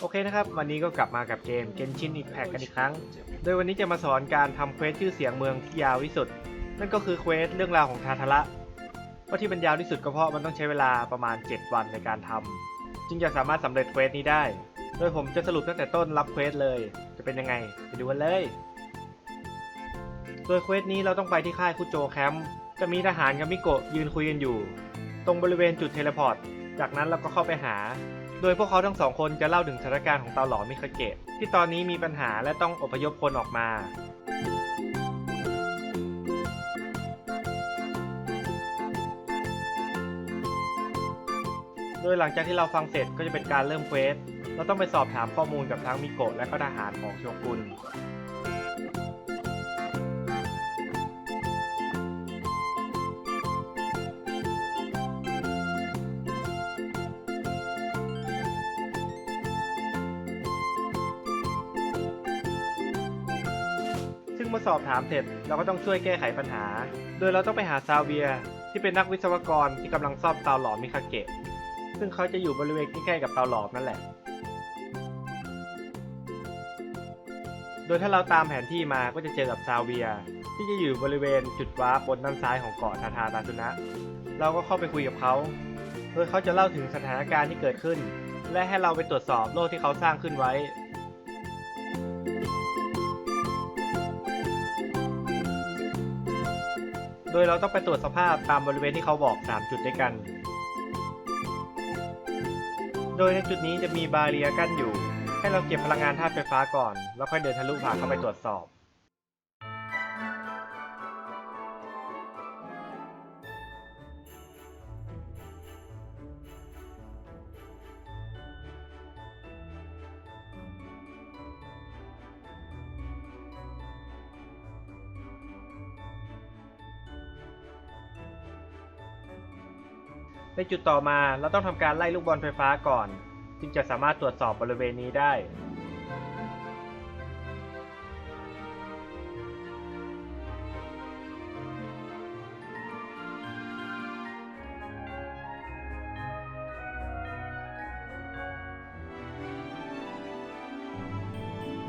โอเคนะครับ วันนี้ก็กลับมากับเกม Genshin Impact กันอีกครั้ง โดยวันนี้จะมาสอนการทำเควสชื่อเสียงเมืองที่ยาวที่สุด นั่นก็คือเควสเรื่องราวของทาทาระว่าที่มันยาวที่สุดก็เพราะมันต้องใช้เวลาประมาณ 7 วันในการทำจึงจะสามารถสำเร็จเควสนี้ได้ โดยผมจะสรุปตั้งแต่ต้นรับเควสเลย จะเป็นยังไงไปดูกันเลย โดยเควสนี้เราต้องไปที่ค่ายคุโจแคมป์ จะมีทหารกับมิโกะยืนคุยกันอยู่ ตรงบริเวณจุดเทเลพอร์ต จากนั้นเราก็เข้าไปหา โดยพวกเขาทั้งสองคนจะเล่าถึงสถานการณ์ของเตาหลอมมิคาเกะที่ตอนนี้มีปัญหาและต้องอพยพคนออกมา โดยหลังจากที่เราฟังเสร็จก็จะเป็นการเริ่มเควส เราต้องไปสอบถามข้อมูลกับทั้งมิโกะและก็ทหารของโชกุน เมื่อสอบถามเสร็จเราก็ต้องช่วยแก้ไขปัญหา โดยเราต้องไปหาซาเวียที่เป็นนักวิศวกรที่กำลังซ่อมเตาหลอมมิคาเกะ ซึ่งเขาจะอยู่บริเวณใกล้ๆกับเตาหลอมนั่นแหละ โดยถ้าเราตามแผนที่มาก็จะเจอกับซาเวีย ที่จะอยู่บริเวณจุดวาร์ปบนด้านซ้ายของเกาะทาทาตาซุนะ เราก็เข้าไปคุยกับเขาโดยเขาจะเล่าถึงสถานการณ์ที่เกิดขึ้น และให้เราไปตรวจสอบโลกที่เขาสร้างขึ้นไว้ โดยเราต้องไปตรวจสภาพตามบริเวณที่เขาบอก 3 จุดด้วยกัน โดยในจุดนี้จะมีบาเรียกั้นอยู่ ให้เราเก็บพลังงานธาตุไฟฟ้าก่อน แล้วค่อยเดินทะลุผ่านเข้าไปตรวจสอบ ในจุดต่อมาเราต้องทำการไล่ลูกบอลไฟฟ้าก่อน จึงจะสามารถตรวจสอบบริเวณนี้ได้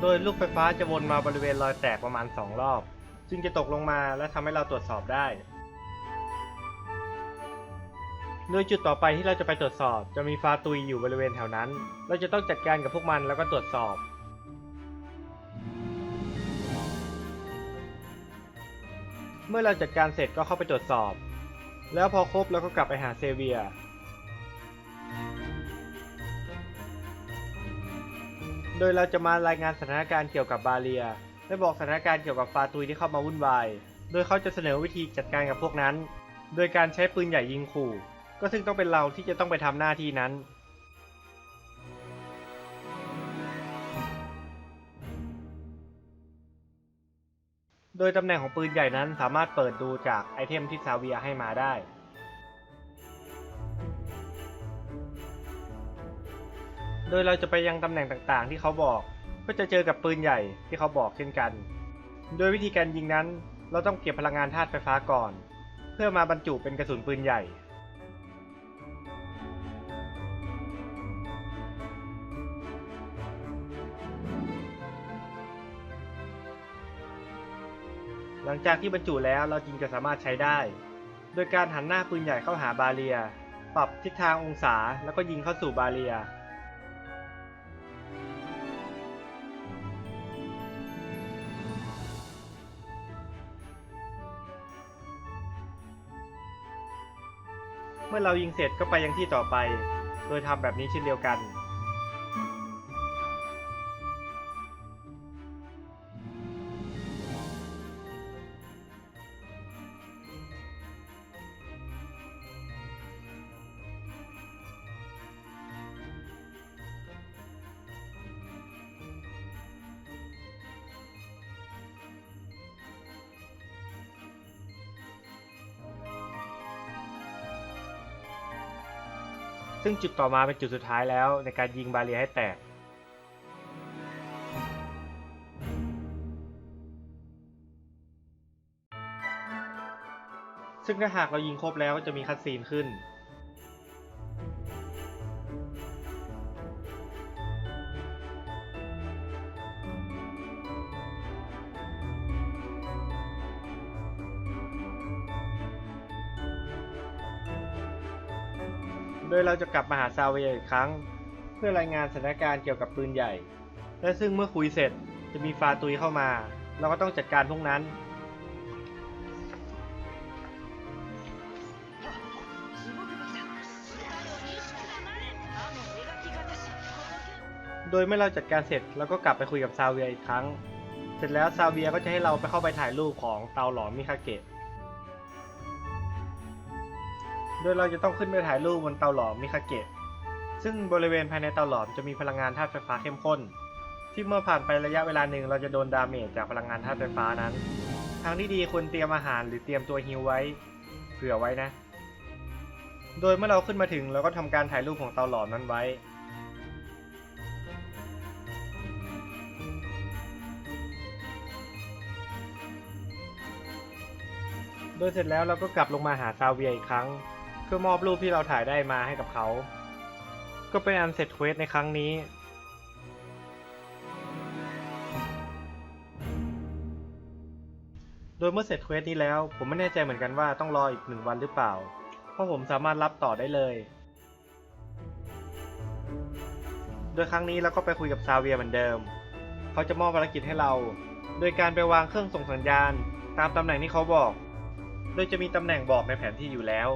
โดยลูกไฟฟ้าจะวนมาบริเวณรอยแตกประมาณ 2 รอบ จึงจะตกลงมาและทำให้เราตรวจสอบได้ โดยจุดต่อไปที่เราจะไปตรวจสอบ จะมีฟาตุยอยู่บริเวณแถวนั้น เราจะต้องจัดการกับพวกมันแล้วก็ตรวจสอบ เมื่อเราจัดการเสร็จก็เข้าไปตรวจสอบ แล้วพอครบเราก็กลับไปหาเซเวียโดยเราจะมารายงานสถานการณ์เกี่ยวกับบาเรีย และบอกสถานการณ์เกี่ยวกับฟาตุยที่เข้ามาวุ่นวาย โดยเขาจะเสนอวิธีจัดการกับพวกนั้น โดยการใช้ปืนใหญ่ยิงขู่ ก็ซึ่งต้องเป็นเราที่จะต้องไปทำหน้าที่นั้น โดยตำแหน่งของปืนใหญ่นั้นสามารถเปิดดูจากไอเทมที่ซาเวียให้มาได้ โดยเราจะไปยังตำแหน่งต่างๆ ที่เขาบอก ก็จะเจอกับปืนใหญ่ที่เขาบอกเช่นกัน โดยวิธีการยิงนั้น เราต้องเก็บพลังงานธาตุไฟฟ้าก่อน เพื่อมาบรรจุเป็นกระสุนปืนใหญ่ ลังจากที่บรรจุแล้วเราจึงจะสามารถใช้ได้ โดยการหันหน้าปืนใหญ่เข้าหาบาเรีย ปรับทิศทางองศาแล้วก็ยิงเข้าสู่บาเรีย เมื่อเรายิงเสร็จก็ไปยังที่ต่อไป โดยทำแบบนี้เช่นเดียวกัน ซึ่งจุดต่อมาเป็นจุดสุดท้ายแล้วในการยิงบาเรียให้แตก ซึ่งถ้าหากเรายิงครบแล้วก็จะมีคัดซีนขึ้น โดยเราจะกลับมาหาซาเวียอีกครั้ง เพื่อรายงานสถานการณ์เกี่ยวกับปืนใหญ่ และซึ่งเมื่อคุยเสร็จจะมีฟาตุยเข้ามา เราก็ต้องจัดการพวกนั้น โดยเมื่อเราจัดการเสร็จเราก็กลับไปคุยกับซาเวียอีกครั้ง เสร็จแล้วซาเวียก็จะให้เราไปเข้าไปถ่ายรูปของเตาหลอมมิคาเกะ โดยเราจะต้องขึ้นไปถ่ายรูปบนเตาหลอมมิคาเกะ ซึ่งบริเวณภายในเตาหลอมจะมีพลังงานธาตุไฟฟ้าเข้มข้น ที่เมื่อผ่านไประยะเวลาหนึ่งเราจะโดนดาเมจจากพลังงานธาตุไฟฟ้านั้น ทางที่ดีควรเตรียมอาหารหรือเตรียมตัวฮิวไว้ เผื่อไว้นะ โดยเมื่อเราขึ้นมาถึงเราก็ทำการถ่ายรูปของเตาหลอมนั้นไว้โดยเสร็จแล้วเราก็กลับลงมาหาซาเวียอีกครั้ง พื่อมอบรูปที่เราถ่ายได้มาให้กับเขา ก็เป็นอันเสร็จเควสในครั้งนี้ โดยเมื่อเสร็จเควสนี้แล้ว ผมไม่แน่ใจเหมือนกันว่าต้องรออีกหนึ่งวันหรือเปล่า เพราะผมสามารถรับต่อได้เลย โดยครั้งนี้เราก็ไปคุยกับซาเวียเหมือนเดิม เขาจะมอบภารกิจให้เรา โดยการไปวางเครื่องส่งสัญญาณ ตามตำแหน่งที่เขาบอก โดยจะมีตำแหน่งบอกในแผนที่อยู่แล้ว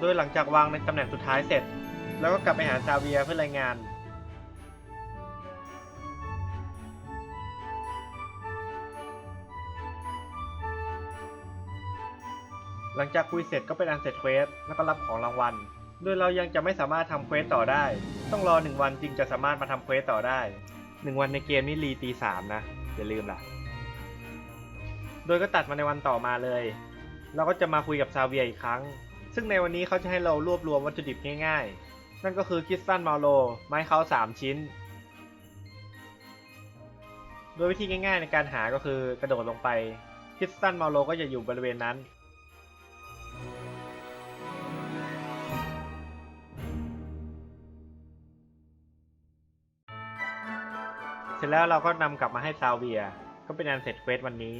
โดยหลังจากวางในตำแหน่งสุดท้ายเสร็จ แล้วก็กลับไปหาซาเวียเพื่อรายงาน หลังจากคุยเสร็จก็เป็นอันเสร็จเควสแล้วก็รับของรางวัล โดยเรายังจะไม่สามารถทำเควสต่อได้ ต้องรอหนึ่งวันจึงจะสามารถมาทำเควสต่อได้หนึ่งวันในเกมนี้รีตีสามนะอย่าลืมล่ะ โดยก็ตัดมาในวันต่อมาเลย เราก็จะมาคุยกับซาเวียอีกครั้ง ซึ่งในวันนี้เขาจะให้เรารวบรวมวัตถุดิบง่ายๆ นั่นก็คือคิสตัลมาโล ไม้เขา3 ชิ้น โดยวิธีง่ายๆในการหาก็คือกระโดดลงไปคิสตัลมาโลก็จะอยู่บริเวณนั้นเสร็จแล้วเราก็นำกลับมาให้ซาเวีย ก็เป็นอันเสร็จเควสวันนี้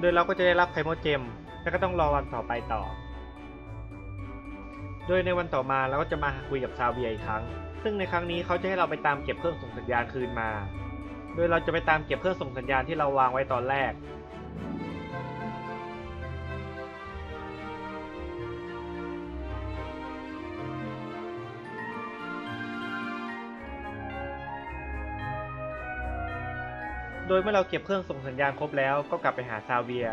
โดยเราก็จะได้รับไคโมเจม แล้วก็ต้องรอวันต่อไปต่อ โดยในวันต่อมาเราก็จะมาคุยกับซาเวียอีกครั้ง ซึ่งในครั้งนี้เขาจะให้เราไปตามเก็บเครื่องส่งสัญญาณคืนมา โดยเราจะไปตามเก็บเครื่องส่งสัญญาณที่เราวางไว้ตอนแรก โดยเมื่อเราเก็บเครื่องส่งสัญญาณครบแล้วก็กลับไปหาซาเวีย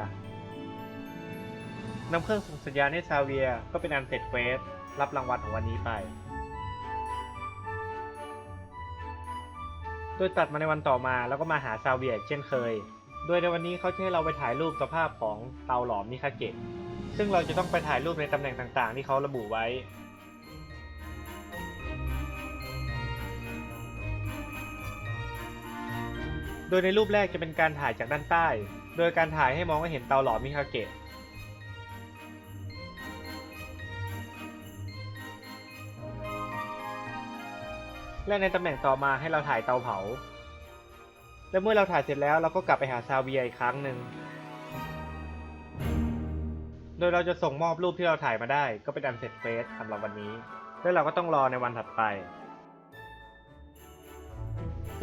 นำเครื่องส่งสัญญาณให้ซาเวียก็เป็นอันเสร็จเควสรับรางวัลของวันนี้ไป โดยตัดมาในวันต่อมาแล้วก็มาหาซาเวียเช่นเคย โดยในวันนี้เขาจะให้เราไปถ่ายรูปสภาพของเตาหลอมนิคาเกะซึ่งเราจะต้องไปถ่ายรูปในตำแหน่งต่างๆ ที่เขาระบุไว้ โดยในรูปแรกจะเป็นการถ่ายจากด้านใต้ โดยการถ่ายให้มองให้เห็นเตาหลอมมิคาเกะ และในตำแหน่งต่อมาให้เราถ่ายเตาเผา และเมื่อเราถ่ายเสร็จแล้วเราก็กลับไปหาซาเวียอีกครั้งหนึ่ง โดยเราจะส่งมอบรูปที่เราถ่ายมาได้ ก็เป็นอันเสร็จเฟสสำหรับวันนี้ และเราก็ต้องรอในวันถัดไป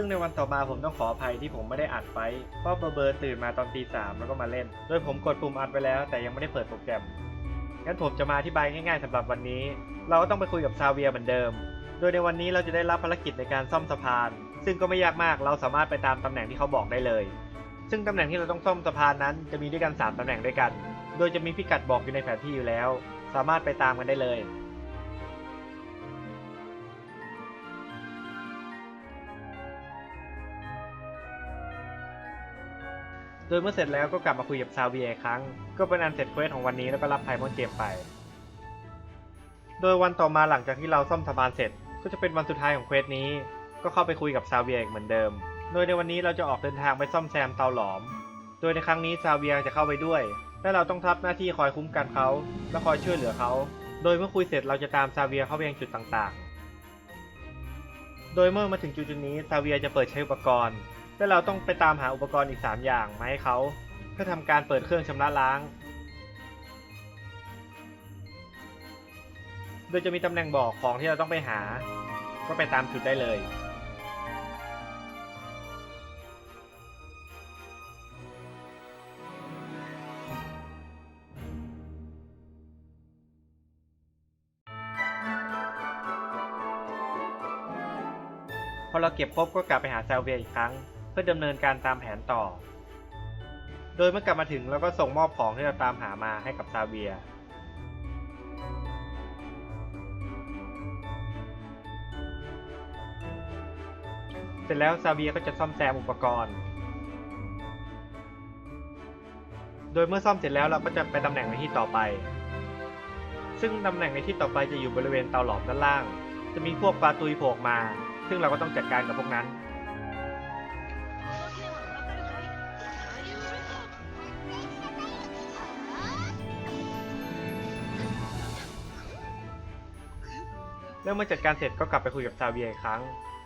ซึ่งในวันต่อมาผมต้องขออภัยที่ผมไม่ได้อัดไว้เพราะเบอร์เบอร์ตื่นมาตอนตีสามแล้วก็มาเล่น โดยผมกดปุ่มอัดไปแล้วแต่ยังไม่ได้เปิดโปรแกรม งั้นผมจะมาอธิบายง่ายๆสำหรับวันนี้ เราก็ต้องไปคุยกับซาเวียเหมือนเดิม โดยในวันนี้เราจะได้รับภารกิจในการซ่อมสะพาน ซึ่งก็ไม่ยากมาก เราสามารถไปตามตำแหน่งที่เขาบอกได้เลย ซึ่งตำแหน่งที่เราต้องซ่อมสะพานนั้นจะมีด้วยกัน 3ตำแหน่งด้วยกัน โดยจะมีพิกัดบอกอยู่ในแผนที่อยู่แล้ว สามารถไปตามกันได้เลย โดยเมื่อเสร็จแล้วก็กลับมาคุยกับซาเวียอีกครั้ง ก็เป็นอันเสร็จเควสของวันนี้แล้วก็รับไพมอนเกมไป โดยวันต่อมาหลังจากที่เราซ่อมสะพานเสร็จ ก็จะเป็นวันสุดท้ายของเควสนี้ ก็เข้าไปคุยกับซาเวียอีกเหมือนเดิม โดยในวันนี้เราจะออกเดินทางไปซ่อมแซมเตาหลอม โดยในครั้งนี้ซาเวียจะเข้าไปด้วย และเราต้องรับหน้าที่คอยคุ้มกันเขา และคอยช่วยเหลือเขา โดยเมื่อคุยเสร็จเราจะตามซาเวียเข้าไปยังจุดต่างๆ โดยเมื่อมาถึงจุดๆนี้ซาเวียจะเปิดใช้อุปกรณ์ และเราต้องไปตามหาอุปกรณ์อีก 3 อย่างมาให้เขาเพื่อทำการเปิดเครื่องชำระล้าง โดยจะมีตำแหน่งบอกของที่เราต้องไปหา ก็ไปตามจุดได้เลย พอเราเก็บครบก็กลับไปหาแซาเวียอีกครั้ง พื่อดำเนินการตามแผนต่อ โดยเมื่อกลับมาถึงเราก็ส่งมอบของที่เราตามหามาให้กับซาเวียเสร็จแล้วซาเวียก็จะซ่อมแซมอุปกรณ์ โดยเมื่อซ่อมเสร็จแล้วเราก็จะไปตำแหน่งในที่ต่อไป ซึ่งตำแหน่งในที่ต่อไปจะอยู่บริเวณเตาหลอมด้านล่าง จะมีพวกปลาตุยโผล่มา ซึ่งเราก็ต้องจัดการกับพวกนั้น แล้วเมื่อจัดการเสร็จก็กลับไปคุยกับซาเวียอีกครั้ง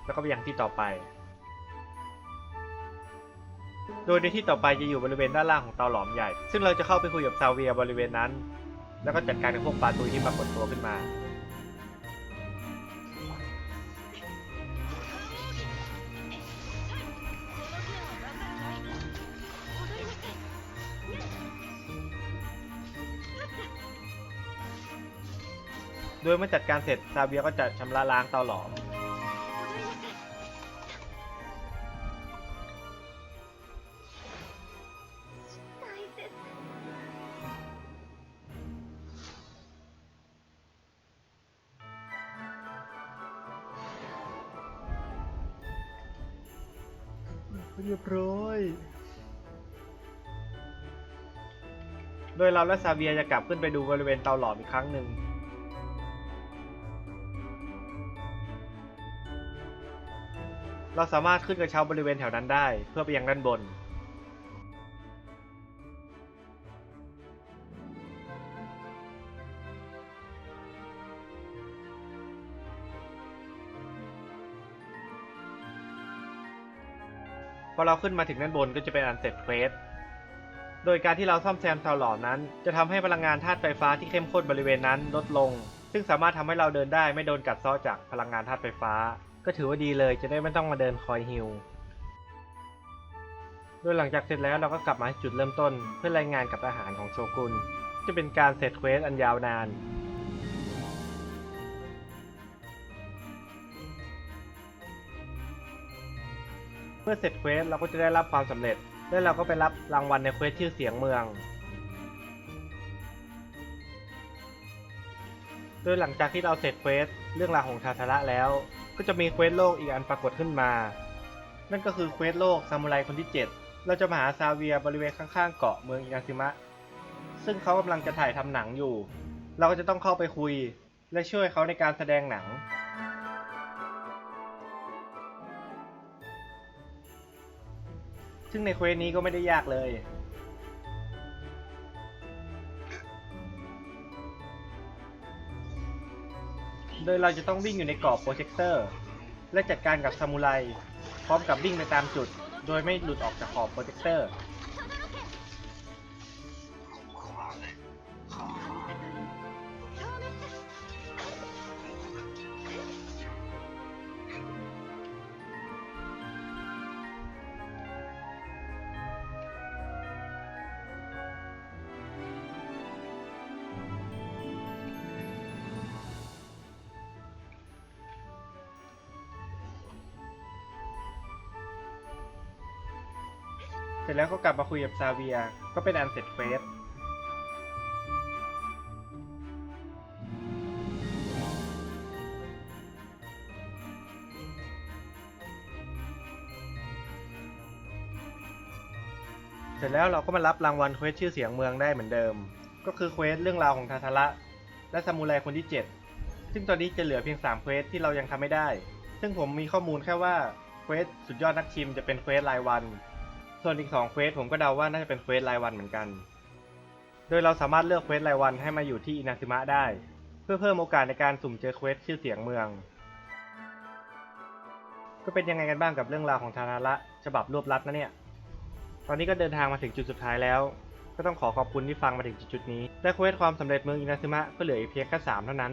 แล้วก็ไปยังที่ต่อไป โดยในที่ต่อไปจะอยู่บริเวณด้านล่างของเตาหลอมใหญ่ ซึ่งเราจะเข้าไปคุยกับซาเวียบริเวณนั้น แล้วก็จัดการกับพวกปลาตุยที่ปรากฏตัวขึ้นมา โดยเมื่อจัดการเสร็จซาเวียก็จะชำระล้างเตาหลอม เรียบร้อย โดยเราและซาเวียจะกลับขึ้นไปดูบริเวณเตาหลอมอีกครั้งหนึ่ง เราสามารถขึ้นกระเช้าบริเวณแถวนั้นได้ เพื่อไปยังด้านบน พอเราขึ้นมาถึงด้านบนก็จะเป็นอันเสร็จเควส โดยการที่เราซ่อมแซมเตาหล่อนั้น จะทำให้พลังงานธาตุไฟฟ้าที่เข้มข้นบริเวณนั้นลดลง ซึ่งสามารถทำให้เราเดินได้ไม่โดนกัดเซาะจากพลังงานธาตุไฟฟ้า ก็ถือว่าดีเลยจะได้ไม่ต้องมาเดินคอยฮิลโดยหลังจากเสร็จแล้วเราก็กลับมาจุดเริ่มต้นเพื่อรายงานกับทหารของโชกุนจะเป็นการเสร็จเควสอันยาวนาน เมื่อเสร็จเควสเราก็จะได้รับความสำเร็จ และเราก็ไปรับรางวัลในเควสชื่อเสียงเมือง โดยหลังจากที่เราเสร็จเควสเรื่องราวของทาทาระแล้ว ก็จะมีเควสโลกอีกอันปรากฏขึ้นมา นั่นก็คือเควสโลกซามูไรคนที่ 7 เราจะมาหาซาเวียบริเวณข้างๆเกาะเมืองอินาซิมะ ซึ่งเขากำลังจะถ่ายทำหนังอยู่ เราก็จะต้องเข้าไปคุย และช่วยเขาในการแสดงหนัง ซึ่งในเควสนี้ก็ไม่ได้ยากเลย โดยเราจะต้องวิ่งอยู่ในกรอบโปรเจคเตอร์ และจัดการกับซามูไรพร้อมกับวิ่งไปตามจุด โดยไม่หลุดออกจากขอบโปรเจคเตอร์ เสร็จแล้วก็กลับมาคุยกับซาเวีย ก็เป็นอันเสร็จเควสเสร็จแล้วเราก็มารับรางวัลเควสชื่อเสียงเมืองได้เหมือนเดิม ก็คือเควสเรื่องราวของทาทาระและซามูไรคนที่ 7 ซึ่งตอนนี้จะเหลือเพียง3เควสที่เรายังทำไม่ได้ ซึ่งผมมีข้อมูลแค่ว่าเควสสุดยอดนักชิมจะเป็นเควสรายวัน ส่วนอีก2เควสผมก็เดาว่าน่าจะเป็นเควสรายวันเหมือนกัน โดยเราสามารถเลือกเควสรายวันให้มาอยู่ที่อินาซึมะได้ เพื่อเพิ่มโอกาสในการสุ่มเจอเควสชื่อเสียงเมือง ก็เป็นยังไงกันบ้างกับเรื่องราวของทานาระฉบับรวบลัดนะเนี่ย ตอนนี้ก็เดินทางมาถึงจุดสุดท้ายแล้ว ก็ต้องขอขอบคุณที่ฟังมาถึงจุดๆนี้ และเควสความสำเร็จเมืองอินาซึมะก็เหลืออีกเพียงแค่สามเท่านั้น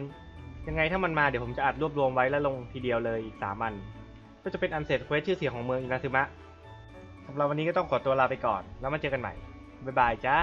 ยังไงถ้ามันมาเดี๋ยวผมจะอัดรวบรวมไว้แล้วลงทีเดียวเลยอีกสามอัน ก็จะเป็นอันเสร็จเควสชื่อเสียงของเมืองอินาซึมะ สำหรับวันนี้ก็ต้องขอตัวลาไปก่อน แล้วมาเจอกันใหม่ บ๊ายบายจ้า